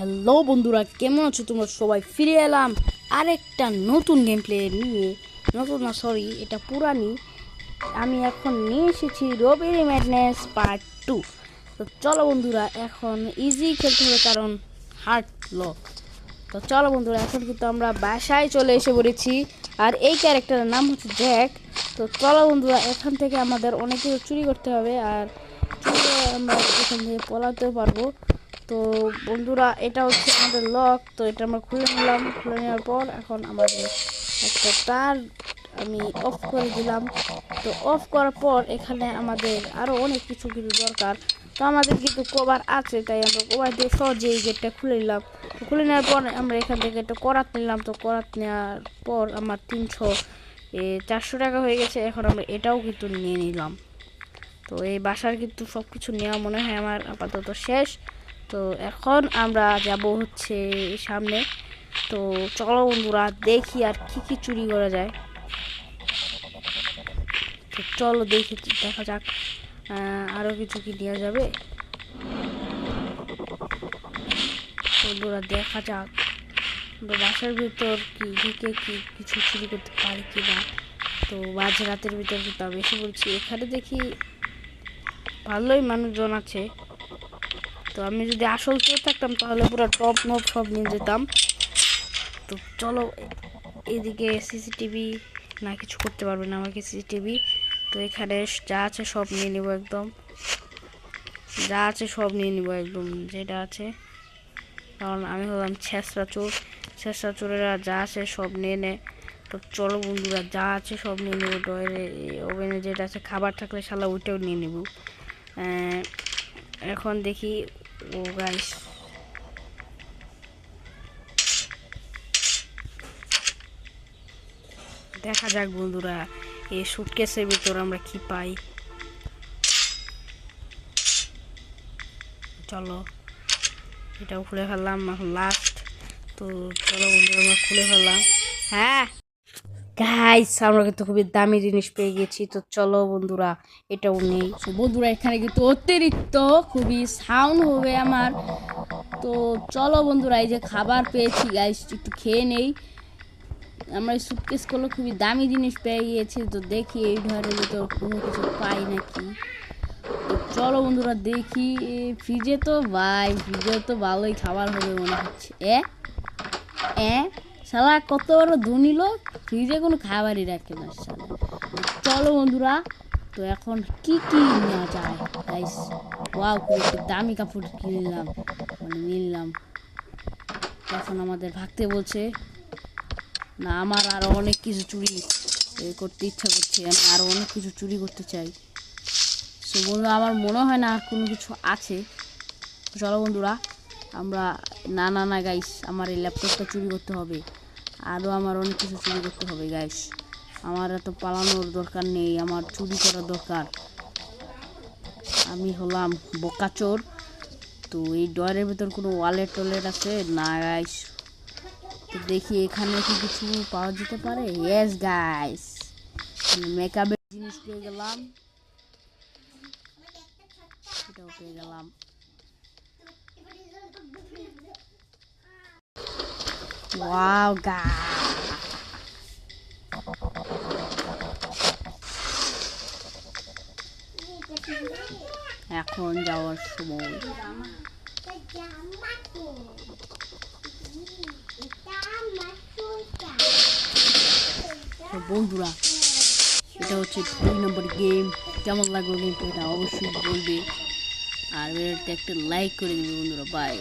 Hello বন্ধুরা, কেমন আছো তোমরা? সবাই ফিরে এলাম আরেকটা নতুন গেম প্লে নিয়ে। নতুন না সরি এটা পুরানি। আমি এখন নিয়ে এসেছি রবিরি ম্যাডনেস পার্ট টু তো চলো বন্ধুরা, এখন ইজি খেলতে হবে কারণ হার্ড লো তো চলো বন্ধুরা, এখন কিন্তু আমরা বাসায় চলে এসে পড়েছি। আর এই ক্যারেক্টারের নাম হচ্ছে জ্যাক তো চলো বন্ধুরা, এখান থেকে আমাদের অনেক কিছু চুরি করতে হবে। আর চুরি আমরা এখান থেকে পলাতেও পারব। তো বন্ধুরা, এটা হচ্ছে আমাদের লক তো এটা আমরা খুলে নিলাম। খুলে নেওয়ার পর এখন আমাদের একটা তার আমি অফ করে দিলাম। তো অফ করার পর এখানে আমাদের আরও অনেক কিছু কিছু দরকার। তো আমাদের কিন্তু কভার আছে, তাই আমরা কভার দিয়ে সহজে এই গেটটা খুলে নিলাম। খুলে নেওয়ার পর আমরা এখান থেকে একটা করাত নিলাম। তো করাত নেওয়ার পর আমার তিনশো চারশো টাকা হয়ে গেছে। এখন আমরা এটাও কিন্তু নিয়ে নিলাম। তো এই বাসার কিন্তু সব কিছু নেওয়া মনে হয় আমার আপাতত শেষ। তো এখন আমরা যাব হচ্ছে সামনে। তো চলো বন্ধুরা, দেখি আর কি কি চুরি করা যায়। তো চলো দেখি, দেখা যাক আরও কিছু কি নেওয়া যাবে। বন্ধুরা, দেখা যাক। বাসার ভিতর কি, ঢুকে কি কিছু চুরি করতে পারি কি না? তো মাঝ রাতের ভিতর, কিন্তু আমি এসে বলছি এখানে দেখি ভালোই মানুষজন আছে। তো আমি যদি আসল কেউ থাকতাম, তাহলে পুরো টপ মপ সব নিয়ে যেতাম। তো চলো, এদিকে সিসিটিভি না কিছু করতে পারবে না আমাকে সিসিটিভি। তো এখানে যা আছে সব নিয়ে নিব একদম। যা আছে সব নিয়ে নিব একদম, যেটা আছে। কারণ আমি হলাম ছেঁচড়া চোর। ছেঁচড়া চোরেরা যা আছে সব নিয়ে নেয় তো চলো বন্ধুরা, যা আছে সব নিয়ে নেব। ডয়ের ওভেনে যেটা আছে খাবার থাকলে শালা ওইটাও নিয়ে নেব। এখন দেখি ও গাইস দেখা যাক, বন্ধুরা, এই সুটকেসের ভিতর আমরা কি পাই। চলো এটাও খুলে ফেললাম, এখন লাস্ট তো চলো, বন্ধুরা, আমরা খুলে ফেললাম। হ্যাঁ। গাইস আমরা কিন্তু খুবই দামি জিনিস পেয়ে গেছি। তো চলো বন্ধুরা, এটাও নেই। তো বন্ধুরা, এখানে কিন্তু অতিরিক্ত খুবই সাউন্ড হবে আমার। তো চলো বন্ধুরা, এই যে খাবার পেয়েছি গাইস একটু খেয়ে নেই। আমরা এই করলে খুবই দামি জিনিস পেয়ে গিয়েছি তো দেখি এই ঘরের ভিতর কোনো কিছু পাই নাকি। তো চলো বন্ধুরা, দেখি। ফ্রিজে তো, ভাই ফ্রিজে তো ভালোই খাবার হবে মনে হচ্ছে। এ এ শালা, কত বড় ধনিল ফ্রিজে কোনো খাবারই রাখে না শালা। চলো বন্ধুরা, তো এখন কি কি নেওয়া যায়? গাইস ওয়াও দামি কাপড় কিনে নিলাম মানে নিলাম। এখন আমাদের ভাগতে বলছে, না, আমার আরও অনেক কিছু চুরি করতে ইচ্ছা করছে, আমি আরও অনেক কিছু চুরি করতে চাই। সে বন্ধু আমার মনে হয় না আর কোনো কিছু আছে। চলো বন্ধুরা আমরা, না না না গাইস আমার এই ল্যাপটপটা চুরি করতে হবে। আরও আমার অনেক কিছু চুরি করতে হবে গাইস আমার এত পালানোর দরকার নেই, আমার চুরি করার দরকার। আমি হলাম বোকাচোর তো এই ডয়ের ভিতর কোনো ওয়ালেট টলেট আছে? না গাইস তো দেখি এখানে কি কিছু পাওয়া যেতে পারে? ইয়েস গাইস মেকআপের জিনিস পেয়ে গেলাম। এটাও পেয়ে গেলাম। ওয়াও গাইস এখন যাওয়ার সময়। বন্ধুরা, এটা হচ্ছে দুই নম্বর গেম কেমন লাগল গেমটা অবশ্যই বলবে। আর ভিডিওতে একটা লাইক করে দিবে বন্ধুরা বাই